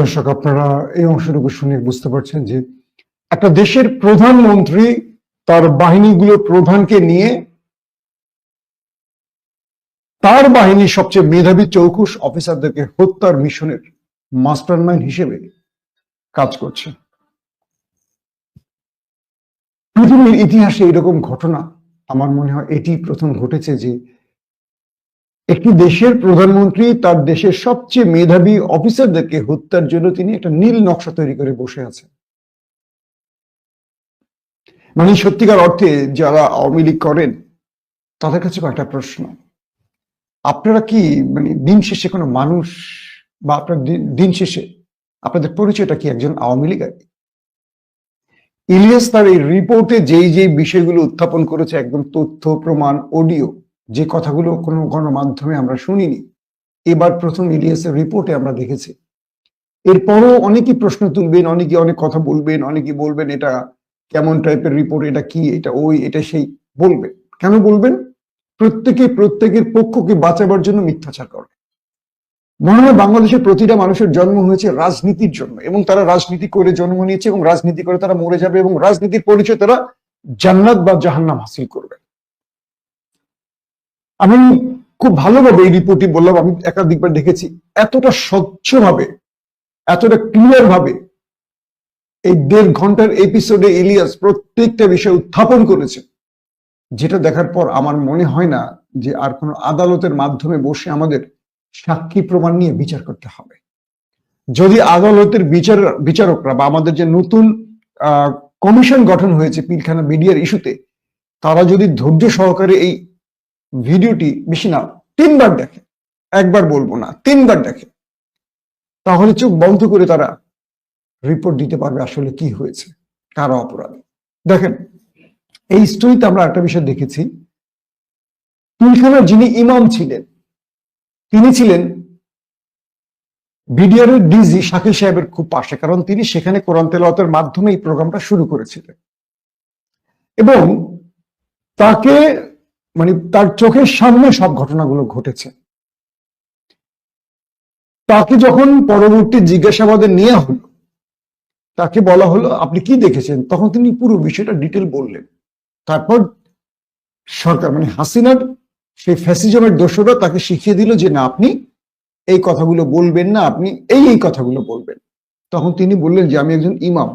দর্শক, আপনারা এই অংশটুকু শুনে বুঝতে পারছেন যে একটা দেশের প্রধানমন্ত্রী তার বাহিনীগুলোর প্রধানকে নিয়ে তার বাহিনীর সবচেয়ে মেধাবী চৌকুশ অফিসারদেরকে হত্যার মিশনের মাস্টার মাইন্ড হিসেবে কাজ করছে। পৃথিবীর ইতিহাসে এরকম ঘটনা, আমার মনে হয় এটি প্রথম ঘটেছে যে একটি দেশের প্রধানমন্ত্রী তার দেশের সবচেয়ে মেধাবী অফিসারদেরকে হত্যার জন্য তিনি একটা নীল নকশা তৈরি করে বসে আছেন। মানে সত্যিকার অর্থে যারা আওয়ামী লীগ করেন, তাদের কাছে কয়েকটা প্রশ্ন। আপনারা কি মানে দিন শেষে কোনো মানুষ বা আপনার দিন- শেষে আপনাদের পরিচয়টা কি একজন আওয়ামী লীগ ইলিয়াস তার এই রিপোর্টে যেই যেই বিষয়গুলো উত্থাপন করেছে, একদম তথ্য, প্রমাণ, অডিও যে কথাগুলো কোনো গণমাধ্যমে আমরা শুনিনি, এবার প্রথম ইলিয়াসের রিপোর্টে আমরা দেখেছি। এরপরও অনেকেই প্রশ্ন তুলবেন অনেকে অনেক কথা বলবেন অনেকে বলবেন এটা কেমন টাইপের রিপোর্ট, এটা কি, এটা ওই, এটা সেই, বলবেন। কেন বলবেন? প্রত্যেকে, প্রত্যেকের পক্ষকে বাঁচাবার জন্য মিথ্যাচার করে। মনে হয় বাংলাদেশের প্রতিটা মানুষের জন্ম হয়েছে রাজনীতির জন্য, এবং তারা রাজনীতি করে জন্ম নিয়েছে, এবং রাজনীতি করে তারা মরে যাবে, এবং রাজনীতির পরিচয় তারা জান্নাত বা জাহান্নাম হাসিল করবে। আমি খুব ভালোভাবে এই রিপোর্টটি বললাম, আমি একাধিকবার দেখেছি। এতটা স্বচ্ছভাবে, এতটা ক্লিয়ার ভাবে এই দেড় ঘণ্টার এপিসোডে ইলিয়াস প্রত্যেকটা বিষয় উত্থাপন করেছে, যেটা দেখার পর আমার মনে হয় না যে আর কোনো আদালতের মাধ্যমে বসে আমাদের সাক্ষী প্রমাণ নিয়ে বিচার করতে হবে। যদি আদালতের বিচার, বিচারকরা বা আমাদের যে নতুন কমিশন গঠন হয়েছে পিলখানা মিডিয়ার ইস্যুতে তারা যদি ধৈর্য সহকারে এই ভিডিওটি বেশি না, তিনবার দেখে, একবার বলব না, তিনবার দেখে। তাহলে চোখ বন্ধ করে তারা রিপোর্ট দিতে পারবে আসলে কি হয়েছে, কারা অপরাধী। দেখেন, এই স্টোরিতে আমরা একটা বিষয় দেখেছি। পিলখানার যিনি ইমাম ছিলেন, তিনি ছিলেন বিডিআর ডিজি শাকিল সাহেবের খুব পাশে, কারণ তিনি সেখানে কোরআন তেলাওয়াতের মাধ্যমে এই প্রোগ্রামটা শুরু করেছিলেন। এবং তাকে মানে তার চোখের সামনে সব ঘটনাগুলো ঘটেছে। তাকে যখন পরবর্তী জিজ্ঞাসাবাদে নেওয়া হলো, তাকে বলা হলো, আপনি কি দেখেছেন? তখন তিনি পুরো বিষয়টা ডিটেল বললেন। তারপর সরকার মানে হাসিনার সেই ফ্যাসিজমের দোষরা তাকে শিখিয়ে দিল যে, না, আপনি এই কথাগুলো বলবেন না, আপনি এই এই কথাগুলো বলবেন। তখন তিনি বললেন যে, আমি একজন ইমাম।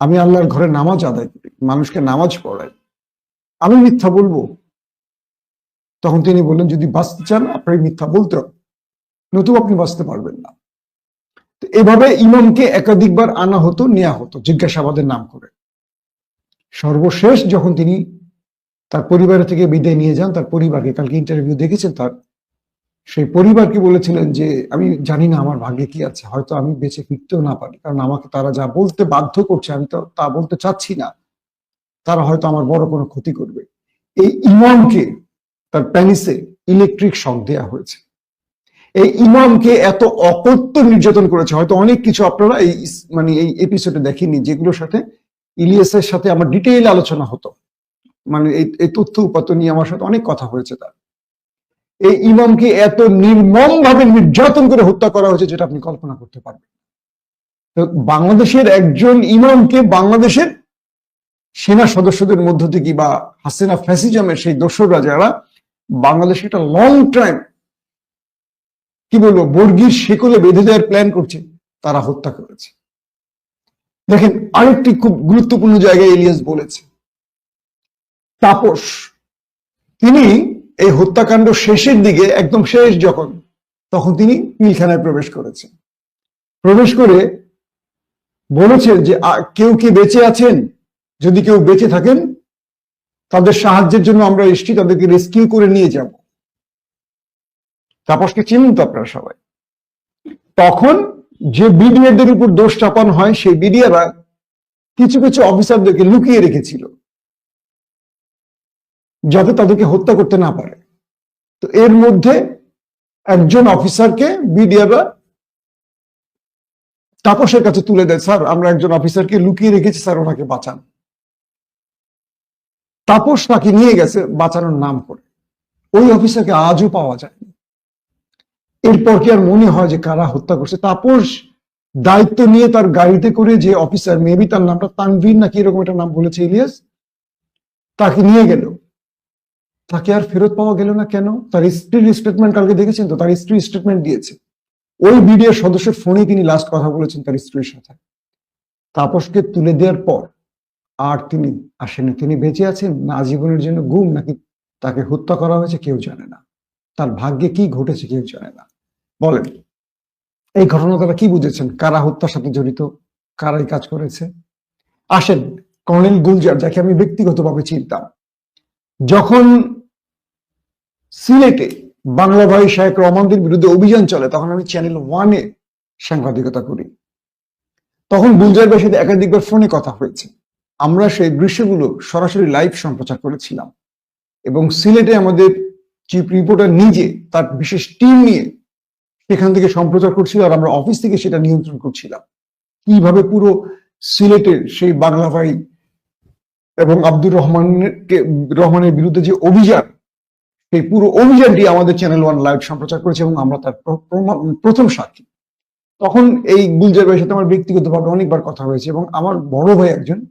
আমি আল্লাহর ঘরে নামাজ আদায় করি, মানুষকে নামাজ পড়াই। আমি মিথ্যা বলব? তখন তিনি বললেন, যদি বাঁচতে চান আপনার মিথ্যা বলতে হবে। নতুবা আপনি বাঁচতে পারবেন না। তো এভাবে ইমামকে একাধিকবার আনা হতো নেওয়া হতো, জিজ্ঞাসাবাদের নাম করে। সর্বশেষ যখন তিনি তার পরিবারের থেকে বিদায় নিয়ে যান, তার পরিবারকে, কালকে ইন্টারভিউ দেখেছেন তার, সেই পরিবারকে বলেছিলেন যে, আমি জানি না আমার ভাগ্যে কি আছে, হয়তো আমি বেঁচে ফিরতেও না পারি, কারণ আমাকে তারা যা বলতে বাধ্য করছে, আমি তো তা বলতে চাচ্ছি না। তারা হয়তো আমার বড় কোনো ক্ষতি করবে। এই ইমামকে, তার প্যানিসে ইলেকট্রিক শক দেয়া হয়েছে। এই ইমামকে এত অকত্য নির্যাতন করেছে, হয়তো অনেক কিছু আপনারা এই মানে এই এপিসোডে দেখেননি, যেগুলোর সাথে ইলিয়াসের সাথে আমার ডিটেইল আলোচনা হতো। মানে এই তথ্য উপাত্ত নিয়ে আমার সাথে অনেক কথা হয়েছে তার। এই ইমামকে এত নির্মম ভাবে নির্যাতন করে হত্যা করা হয়েছে যেটা আপনি কল্পনা করতে পারবেন তো বাংলাদেশের একজন ইমামকে বাংলাদেশের সেনা সদস্যদের মধ্য থেকে বা হাসিনা ফ্যাসিজমের সেই দোসররা যারা, বাংলাদেশে একটা লং টাইম কি বলব, বর্গীর শেকলে বেঁধে দেওয়ার প্ল্যান করছে, তারা হত্যা করেছে। দেখেন, আরেকটি খুব গুরুত্বপূর্ণ জায়গায় এলিয়াস বলেছে। তাপস, তিনি এই হত্যাকাণ্ড শেষের দিকে, একদম শেষ যখন, তখন তিনি পিলখানায় প্রবেশ করেছেন। প্রবেশ করে বলেছেন যে কেউ কি বেঁচে আছেন? যদি কেউ বেঁচে থাকেন, তাদের সাহায্যের জন্য আমরা এসছি, তাদেরকে রেস্কিউ করে নিয়ে যাব। তাপসকে চিনুন তো আপনারা সবাই। তখন যে বিডিআরদের উপর দোষ চাপান হয়, সেই বিডিআররা কিছু কিছু অফিসারদেরকে লুকিয়ে রেখেছিল, যাতে তাদেরকে হত্যা করতে না পারে। তো এর মধ্যে একজন অফিসারকে বিডিআররা তাপসের কাছে তুলে দেয়, স্যার, আমরা একজন অফিসারকে লুকিয়ে রেখেছি, স্যার, ওনাকে বাঁচান। তাপস তাকে নিয়ে গেছে বাঁচানোর নাম করে। ওই অফিসারকে আজও পাওয়া যায়নি। এরপর কি আর মনে হয় যে কারা হত্যা করছে? তাপস দায়িত্ব নিয়ে তার গাড়িতে করে যে অফিসার মেবি তার নামটা তানভীর নাকি এরকম একটা নাম বলেছে ইলিয়াস, তাকে নিয়ে গেল। তাকে আর ফেরত পাওয়া গেল না কেন? তার স্ত্রীর স্টেটমেন্ট কালকে দেখেছেন তো? তার স্ত্রী স্টেটমেন্ট দিয়েছে। ওই বিডিএর সদস্যের ফোনে তিনি লাস্ট কথা বলেছেন তার স্ত্রীর সাথে। তাপসকে তুলে দেওয়ার পর আর তিনি আসেনি তিনি বেঁচে আছেন না আজীবনের জন্য গুম নাকি তাকে হত্যা করা হয়েছে কেউ জানে না। তার ভাগ্যে কি ঘটেছে কেউ জানে না। বলেন, এই ঘটনা তারা কি বুঝেছেন? কারা হত্যার সাথে জড়িত? কারাই কাজ করেছে? আসেন, কর্নেল গুলজার, যাকে আমি ব্যক্তিগতভাবে চিনতাম, যখন সিলেটে বাংলা ভাই শাহেক রহমানদের বিরুদ্ধে অভিযান চলে, তখন আমি চ্যানেল ওয়ানে সাংবাদিকতা করি। তখন গুলজার ভাইয়ের সাথে একাধিকবার ফোনে কথা হয়েছে। আমরা সেই দৃশ্যগুলো সরাসরি লাইভ সম্প্রচার করেছিলাম। এবং সিলেটে আমাদের চিফ রিপোর্টার নিজে তার বিশেষ টিম নিয়ে সেখান থেকে সম্প্রচার করছিল আর আমরা অফিস থেকে সেটা নিয়ন্ত্রণ করছিলাম। কীভাবে পুরো সিলেটের সেই বাংলা ভাই এবং আব্দুর রহমানকে, রহমানের বিরুদ্ধে যে অভিযান, সেই পুরো অভিযানটি আমাদের চ্যানেল ওয়ান লাইভ সম্প্রচার করেছে এবং আমরা তার প্র- প্রথম সাক্ষী। তখন এই গুলজার ভাইয়ের সাথে আমার ব্যক্তিগতভাবে অনেকবার কথা হয়েছে এবং আমার বড় ভাই একজন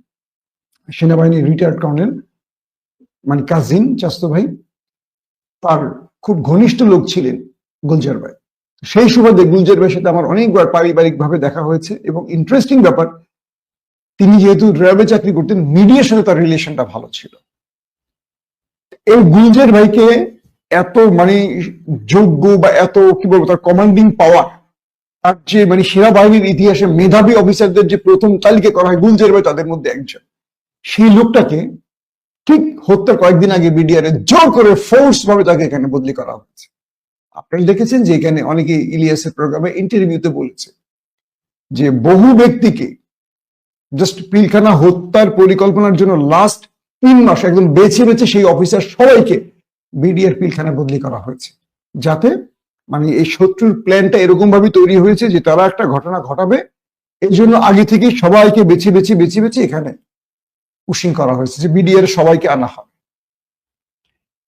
সেনাবাহিনীর রিটায়ার্ড কর্নেল মানে কাজিন চাস্তো ভাই, তার খুব ঘনিষ্ঠ লোক ছিলেন গুলজার ভাই। সেই সুবাদে গুলজার ভাইয়ের সাথে আমার অনেকবার পারিবারিক ভাবে দেখা হয়েছে এবং ইন্টারেস্টিং ব্যাপার, তিনি যেহেতু র্যাবে চাকরি করতেন মিডিয়ার সাথে তার রিলেশনটা ভালো ছিল। এই গুলজার ভাইকে এত মানে যোগ্য বা এত, কি বলব, তার কমান্ডিং পাওয়ার আর যে মানে সেনাবাহিনীর ইতিহাসে মেধাবী অফিসারদের যে প্রথম তালিকা করা হয়, গুলজার ভাই তাদের মধ্যে একজন। সেই লোকটাকে ঠিক হত্যার কয়েকদিন আগে বিডিআরে জোর করে ফোর্স ভাবে তাকে এখানে বদলি করা হয়েছে। আপনারা দেখেছেন যে এখানে অনেকে ইলিয়াসের প্রোগ্রামে ইন্টারভিউতে বলেছে যে বহু ব্যক্তিকে জাস্ট পিলখানা হত্যার পরিকল্পনার জন্য লাস্ট তিন মাস একদম বেছে বেছে সেই অফিসার সবাইকে বিডিআর পিলখানা বদলি করা হয়েছে। যাতে মানে এই শত্রুর প্ল্যানটা এরকম ভাবে তৈরি হয়েছে যে তারা একটা ঘটনা ঘটাবে এই জন্য আগে থেকে সবাইকে বেছে বেছে বেছে বেছে এখানে পুশিং করা হয়েছে যে বিডিআর সবাইকে আনা হবে।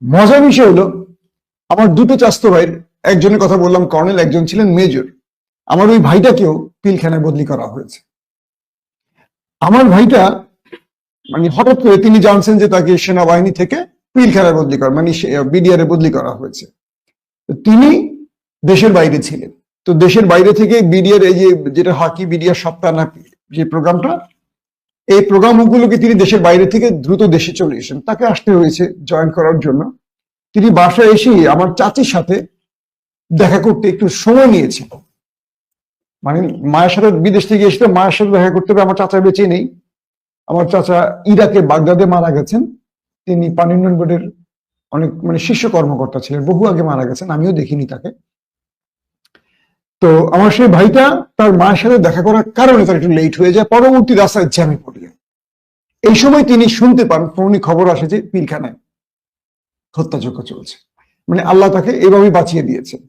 মজার বিষয় হলো, আমার দুটো চাস্তো ভাইয়ের, একজনের কথা বললাম, কর্নেল, একজন ছিলেন মেজর। আমার ওই ভাইটাকেও পিলখানায় বদলি করা হয়েছে। আমার ভাইটা মানে হঠাৎ করে তিনি জানছেন যে তাকে সেনাবাহিনী থেকে পিলখানায় বদলি করা মানে বিডিআর বদলি করা হয়েছে। তিনি দেশের বাইরে ছিলেন। তো দেশের বাইরে থেকে বিডিআর এই যে, যেটা হকি বিডিআর সপ্তাহ না, যে প্রোগ্রামটা এই প্রোগ্রামগুলোকে তিনি দেশের বাইরে থেকে দ্রুত দেশে চলে এসেছেন। তাকে আসতে হয়েছে জয়েন করার জন্য। তিনি বাসায় এসে আমার চাচির সাথে দেখা করতে একটু সময় নিয়েছিল মানে মায়ের সাথে বিদেশ থেকে এসে মায়ের সাথে দেখা করতে হবে, আমার চাচা বেঁচে নেই। আমার চাচা ইরাকে, বাগদাদে মারা গেছেন। তিনি পানি উন্নয়ন বোর্ডের অনেক মানে শীর্ষ কর্মকর্তা ছিলেন, বহু আগে মারা গেছেন, আমিও দেখিনি তাকে। তো আমার সেই ভাইটা তার মায়ের সাথে দেখা করার কারণে তার একটু লেট হয়ে যায়। পরবর্তী রাস্তায় জ্যামে পড়ে। এই সময় তিনি শুনতে পান ফোনে খবর আসে যে পিলখানায় হত্যাযজ্ঞ চলছে। মানে আল্লাহ তাকে এভাবে বাঁচিয়ে দিয়েছেন।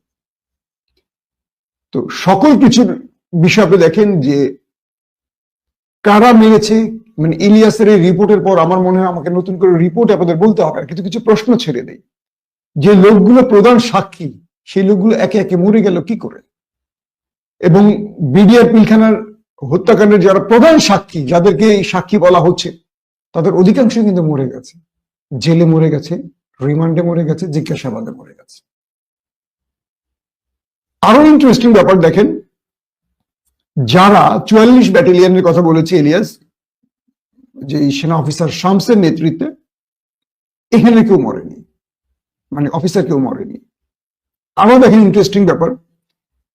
তো সকল কিছুর বিষয় দেখেন যে কারা মেরেছে মানে ইলিয়াসের এই রিপোর্টের পর আমার মনে হয় আমাকে নতুন করে রিপোর্ট আপনাদের বলতে হবে, আর কিছু কিছু প্রশ্ন ছেড়ে দেই। যে লোকগুলো প্রধান সাক্ষী, সেই লোকগুলো একে একে মরে গেল কি করে? এবং বিডিআর পিলখানার হত্যাকাণ্ডের যারা প্রধান সাক্ষী, যাদেরকে এই সাক্ষী বলা হচ্ছে, তাদের অধিকাংশ কিন্তু মরে গেছে। জেলে মরে গেছে, রিমান্ডে মরে গেছে, জিজ্ঞাসাবাদে মরে গেছে। আরও ইন্টারেস্টিং ব্যাপার দেখেন, যারা চুয়াল্লিশ ব্যাটালিয়নের কথা বলেছে এলিয়াস, যে সেনা অফিসার শামসের নেতৃত্বে, এখানে কেউ মরেনি। মানে অফিসার কেউ মরেনি। আরও দেখেন ইন্টারেস্টিং ব্যাপার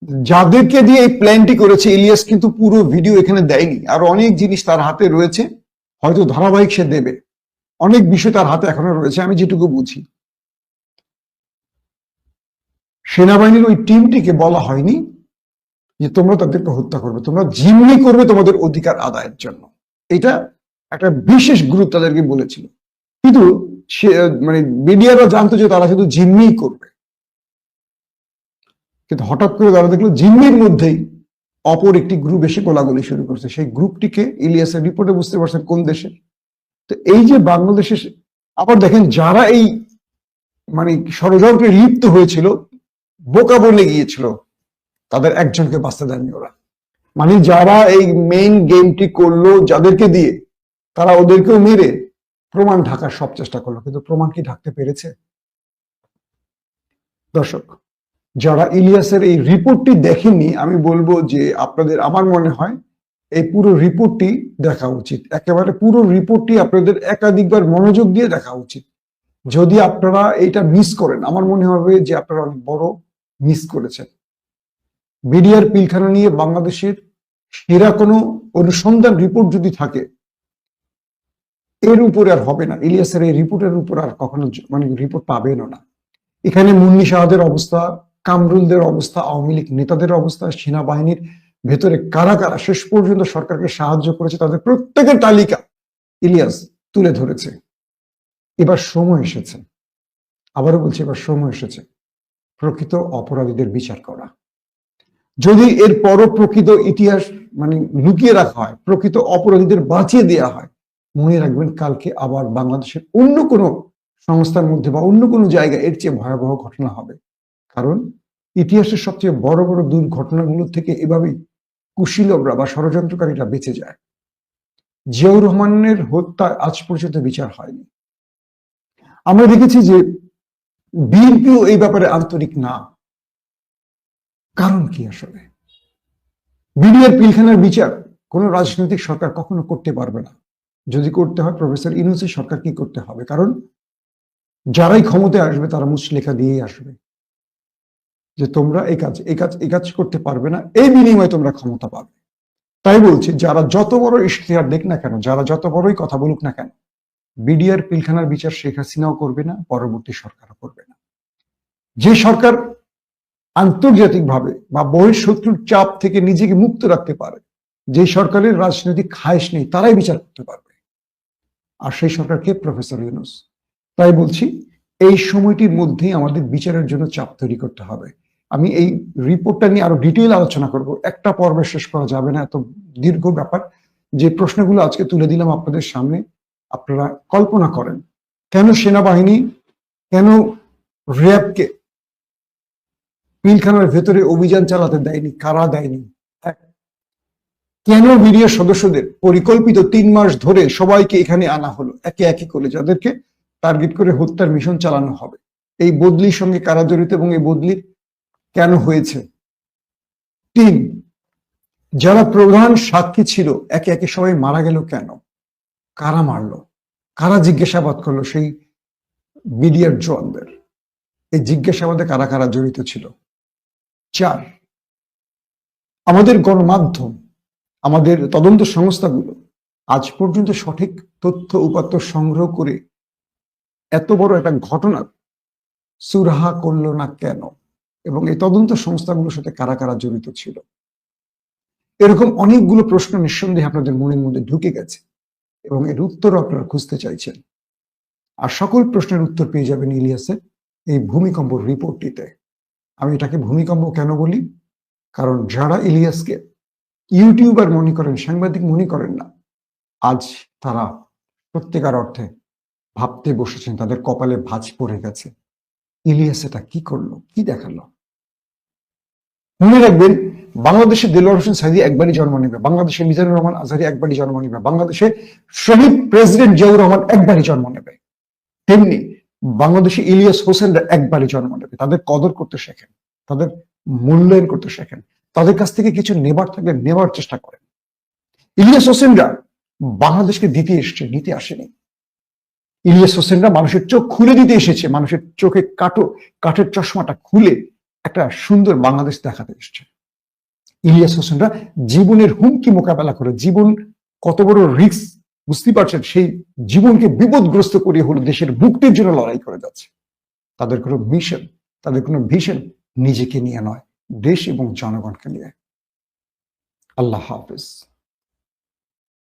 যাদেরকে দিয়ে এই প্ল্যানটি করেছে ইলিয়াস কিন্তু পুরো ভিডিও এখানে দেয়নি। আর অনেক জিনিস তার হাতে রয়েছে, হয়তো ধারাবাহিক সে দেবে। অনেক বিষয় তার হাতে এখনও রয়েছে, আমি যেটুকু বুঝি। সেনাবাহিনীর ওই টিমটিকে বলা হয়নি যে তোমরা তাদেরকে হত্যা করবে, তোমরা জিম্মি করবে তোমাদের অধিকার আদায়ের জন্য। এটা একটা বিশেষ গুরুত্ব তাদেরকে বলেছিল। কিন্তু সে মানে মিডিয়ারা জানতো যে তারা শুধু জিম্মি করবে। কিন্তু হঠাৎ করে তারা দেখল জিম্মির মধ্যেই অপর একটি গ্রুপ এসে গোলাগুলি শুরু করছে। সেই গ্রুপটিকে ইলিয়াসের রিপোর্টে বুঝতে পারছেন কোন দেশে? তো এই যে বাংলাদেশে আবার দেখেন যারা এই মানে ষড়যন্ত্রে লিপ্ত হয়েছিল, বোকা বলে গিয়েছিল, তাদের একজনকে বাঁচতে দেয়নি ওরা। মানে যারা এই মেইন গেমটি করল যাদেরকে দিয়ে, তারা ওদেরকেও মেরে প্রমাণ ঢাকার সব চেষ্টা করল। কিন্তু প্রমাণ কি ঢাকতে পেরেছে? দর্শক যারা ইলিয়াসের এই রিপোর্টটি দেখেননি আমি বলব যে আপনাদের, আমার মনে হয় এই পুরো রিপোর্টটি দেখা উচিত। একেবারে পুরো রিপোর্টটি আপনাদের একাধিকবার মনোযোগ দিয়ে দেখা উচিত। যদি আপনারা এইটা মিস করেন, আমার মনে হবে যে আপনারা অনেক বড় মিস করেছেন। মিডিয়ার পিলখানা নিয়ে বাংলাদেশের সেরা কোনো অনুসন্ধান রিপোর্ট যদি থাকে, এর উপরে আর হবে না। ইলিয়াসের এই রিপোর্টের উপর আর কখনো মানে রিপোর্ট পাবেনও না। এখানে মুন্নি শাহাদের অবস্থা কামরুলদের অবস্থা, আওয়ামী লীগ নেতাদের অবস্থা, সেনাবাহিনীর ভেতরে কারা কারা শেষ পর্যন্ত সরকারকে সাহায্য করেছে তাদের প্রত্যেকের তালিকা ইলিয়াস তুলে ধরেছে। এবার সময় এসেছে। আবারও বলছি, এবার সময় এসেছে। প্রকৃত অপরাধীদের বিচার করা। যদি এর পরও প্রকৃত ইতিহাস মানে লুকিয়ে রাখা হয়, প্রকৃত অপরাধীদের বাঁচিয়ে দেওয়া হয়, মনে রাখবেন কালকে আবার বাংলাদেশের অন্য কোনো সংস্থার মধ্যে বা অন্য কোনো জায়গায় এর চেয়ে ভয়াবহ ঘটনা হবে। কারণ ইতিহাসের সবচেয়ে বড় বড় দুর্ঘটনাগুলো থেকে এভাবেই কুশীলবরা বা ষড়যন্ত্রকারীরা বেঁচে যায়। জিয়াউর রহমানের হত্যা আজ পর্যন্ত বিচার হয়নি। আমরা দেখেছি যে বিএনপিও এই ব্যাপারে আন্তরিক না। কারণ কি আসলে? বিডিআর পিলখানার বিচার কোন রাজনৈতিক সরকার কখনো করতে পারবে না। যদি করতে হয়, প্রফেসর ইউনুসি সরকার কি করতে হবে। কারণ যারাই ক্ষমতায় আসবে, তারা মুচলেখা দিয়েই আসবে। যে তোমরা এই কাজ এই কাজ এই কাজ করতে পারবে না, এই বিনিময়ে তোমরা ক্ষমতা পাবে। তাই বলছি, যারা যত বড় ইশতেহার দেখ না কেন, যারা যত বড়ই কথা বলুক না কেন, বিডিআর পিলখানার বিচার শেখ হাসিনাও করবে না, পরবর্তী সরকারও করবে না। যে সরকার আন্তর্জাতিকভাবে বা বহিঃশত্রুর চাপ থেকে নিজেকে মুক্ত রাখতে পারে, যে সরকারের রাজনৈতিক খায়েশ নেই, তারাই বিচার করতে পারবে। আর সেই সরকারকে প্রফেসর ইউনুস। তাই বলছি, এই সময়টির মধ্যেই আমাদের বিচারের জন্য চাপ তৈরি করতে হবে। আমি এই রিপোর্টটা নিয়ে আরও ডিটেইল আলোচনা করব। একটা পর্বে শেষ করা যাবে না, এত দীর্ঘ ব্যাপার। যে প্রশ্নগুলো আজকে তুলে দিলাম আপনাদের সামনে, আপনারা কল্পনা করেন, কেন সেনাবাহিনী, কেন র্যাবকে পিলখানার ভেতরে অভিযান চালাতে দেয়নি, কারা দেয়নি? কেন বিডিও সদস্যদের পরিকল্পিত তিন মাস ধরে সবাইকে এখানে আনা হলো? একে একে করে যাদেরকে টার্গেট করে হত্যার মিশন চালানো হবে। এই বদলির সঙ্গে কারা জড়িত এবং এই বদলি কেন হয়েছে? তিন, যারা প্রধান সাক্ষী ছিল, একে একে সবাই মারা গেল কেন? কারা মারলো? কারা জিজ্ঞাসাবাদ করল সেই মিডিয়ার জওয়ানদের? এই জিজ্ঞাসাবাদে কারা কারা জড়িত ছিল? চার, আমাদের গণমাধ্যম, আমাদের তদন্ত সংস্থাগুলো আজ পর্যন্ত সঠিক তথ্য উপাত্ত সংগ্রহ করে এত বড় একটা ঘটনা সুরাহা করল না কেন? এবং এই তদন্ত সংস্থাগুলোর সাথে কারা কারা জড়িত ছিল? এরকম অনেকগুলো প্রশ্ন নিঃসন্দেহে আপনাদের মনের মধ্যে ঢুকে গেছে এবং এর উত্তর আপনারা খুঁজতে চাইছেন। আর সকল প্রশ্নের উত্তর পেয়ে যাবেন ইলিয়াসের এই ভূমিকম্প রিপোর্টটিতে। আমি এটাকে ভূমিকম্প কেন বলি? কারণ যারা ইলিয়াসকে ইউটিউবার মনে করেন, সাংবাদিক মনে করেন না, আজ তারা সত্যিকার অর্থে ভাবতে বসেছেন, তাদের কপালে ভাঁজ পড়ে গেছে। ইলিয়াস এটা কি করল? কি দেখাল? মনে রাখবেন, বাংলাদেশে দেলোয়ার হোসেন সাইদি একবারই জন্ম নেবে, বাংলাদেশে মিজানুর রহমান আজহারি একবারই জন্ম নেবে, বাংলাদেশে শহীদ প্রেসিডেন্ট জিয়াউর রহমান একবারই জন্ম নেবে। তেমনি বাংলাদেশে ইলিয়াস হোসেনরা একবারই জন্ম নেবে। তাদের কদর করতে শেখেন, তাদের মূল্যায়ন করতে শেখেন, তাদের কাছ থেকে কিছু নেবার থাকলে নেবার চেষ্টা করেন। ইলিয়াস হোসেনরা বাংলাদেশকে দিতে এসছে, নিতে আসেনি। ইলিয়াস হোসেনরা মানুষের চোখ খুলে দিতে এসেছে। মানুষের চোখে কাটো, কাঠের চশমাটা খুলে একটা সুন্দর বাংলাদেশ দেখাতে এসছে। ইলিয়াস হোসেনরা জীবনের হুমকি মোকাবেলা করে, জীবন কত বড় রিস্ক বুঝতে পারছেন, সেই জীবনকে বিপদগ্রস্ত করে হলো দেশের মুক্তির জন্য লড়াই করে যাচ্ছে। তাদের কোনো মিশন তাদের কোনো ভিশন নিজেকে নিয়ে নয়, দেশ এবং জনগণকে নিয়ে। আল্লাহ হাফিজ।